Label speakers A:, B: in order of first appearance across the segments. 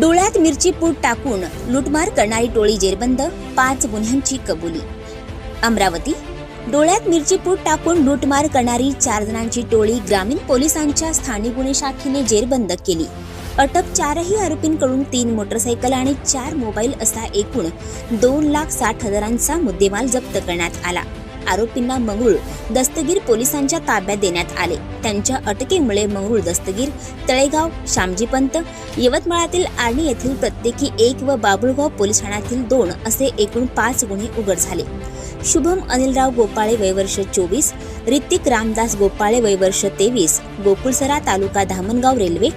A: डोळ्यात मिरची पूट टाकून लुटमार करणारी टोळी जेरबंद पाच गुन्ह्यांची कबुली. अमरावती डोळ्यात मिरची पूट टाकून लुटमार करणारी चार जणांची टोळी ग्रामीण पोलिसांच्या स्थानिक गुन्हे शाखेने जेरबंद केली. अटक चारही आरोपींकडून तीन मोटरसायकल आणि चार मोबाईल असा एकूण दोन लाख साठ हजारांचा मुद्देमाल जप्त करण्यात आला. आरोपींना मंगरुळ दस्तगीर पोलिसांच्या ताब्यात देण्यात आले. त्यांच्या अटकेमुळे मंगरुळ दस्तगीर तळेगाव श्यामजीपंत यवतमाळातील आर्णी येथील प्रत्येकी एक व बाबुळगाव पोलीस ठाण्यातील दोन असे एकूण पाच गुन्हे उघड झाले. शुभम अनिलराव गोपाळे वयवर्ष चोवीस ऋतिक रामदास गोपाळे वयवर्ष तेवीस गोकुळसरा तालुका धामणगाव रेल्वे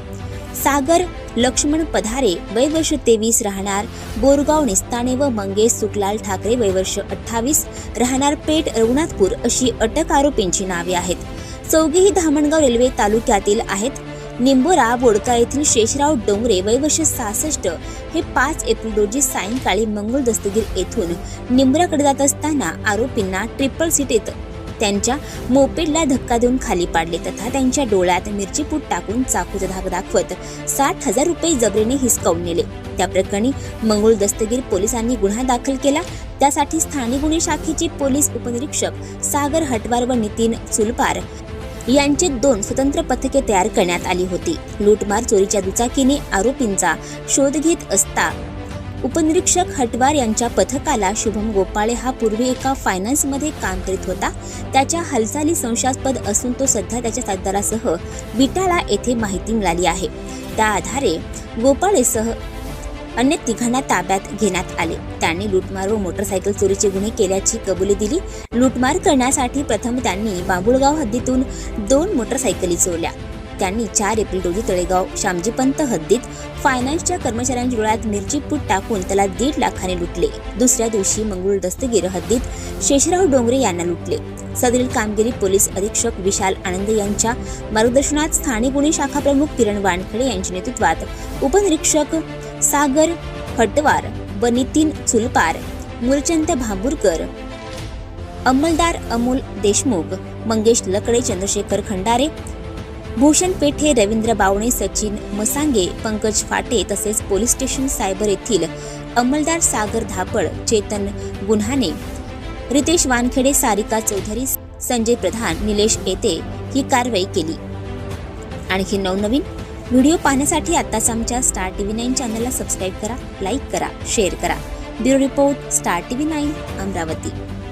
A: सागर लक्ष्मण पधारे वयवर्ष तेवीस राहणार. बोरगाव निस्ताने व मंगेश सुखलाल ठाकरे वयवर्ष अठ्ठावीस राहणार. पेठ रघुनाथपूर अशी अटक आरोपींची नावे आहेत. चौघेही धामणगाव रेल्वे तालुक्यातील आहेत. निंबोरा बोडका येथील शेषराव डोंगरे वयवर्ष सहासष्ट हे पाच एप्रिल रोजी सायंकाळी मंगळ दस्तगीर येथून निंबराकडे जात असताना आरोपींना ट्रिपल सीट येतं. त्यांच्या मोपेडला धक्का देऊन खाली पाडले तथा त्यांच्या डोळ्यात मिरचीपूट टाकून चाकूचा धाक दाखवत साठ हजार रुपये जबरीने हिसकावून नेले. त्या प्रकरणी मंगळ दस्तगीर पोलिसांनी गुन्हा दाखल केला. त्यासाठी स्थानिक गुन्हे शाखेचे पोलीस उपनिरीक्षक सागर हटवार व नितीन चुलपार यांचे दोन स्वतंत्र पथके तयार करण्यात आली होती. लूटमार चोरीच्या दुचाकीने आरोपींचा शोध घेत असता उपनिरीक्षक हटवार यांच्या पथकाला शुभम गोपाळे हा पूर्वी एका फायनान्समध्ये काम करीत होता. त्याच्या हालचाली संशयास्पद असून तो सध्या त्याच्या साथदारासह विटाळा येथे माहिती मिळाली आहे. त्या आधारे गोपाळेसह अन्य तिघांना ताब्यात घेण्यात आले. त्यांनी लूटमार व मोटरसायकल चोरीचे गुन्हे केल्याची कबुली दिली. लूटमार करण्यासाठी प्रथम त्यांनी बाबुळगाव हद्दीतून दोन मोटरसायकली चोरल्या. त्यांनी चार एप्रिल रोजी तळेगाव शामजीपंत हद्दीत फायनान्सच्या कर्मचाऱ्यांच्या डोळ्यात मिरची पूट टाकून त्याला दीड लाखाने लुटले. दुसऱ्या दिवशी मंगळूर दस्तगीर हद्दीत शेषराव डोंगरे यांना लुटले. सदरील कामगिरी पोलीस अधीक्षक विशाल आनंद यांच्या मार्गदर्शनात स्थानिक गुन्हे शाखा प्रमुख किरण वानखडे यांच्या नेतृत्वात उपनिरीक्षक सागर हटवार व नितीन चुलपार मूलचंद भांबुरकर अंमलदार अमोल देशमुख मंगेश लकडे चंद्रशेखर खंडारे भूषण पेठे रवींद्र बावणे सचिन मसांगे पंकज फाटे तसेच पोलीस स्टेशन सायबर येथील अंमलदार सागर धापड चेतन गुन्हाने रितेश वानखेडे सारिका चौधरी संजय प्रधान निलेश येते ही कारवाई केली. आणखी नवनवीन व्हिडिओ पाहण्यासाठी आत्ताच आमच्या स्टार टी व्ही नाईन चॅनलला सबस्क्राईब करा लाईक करा शेअर करा. Bureau report star T V nine Amravati.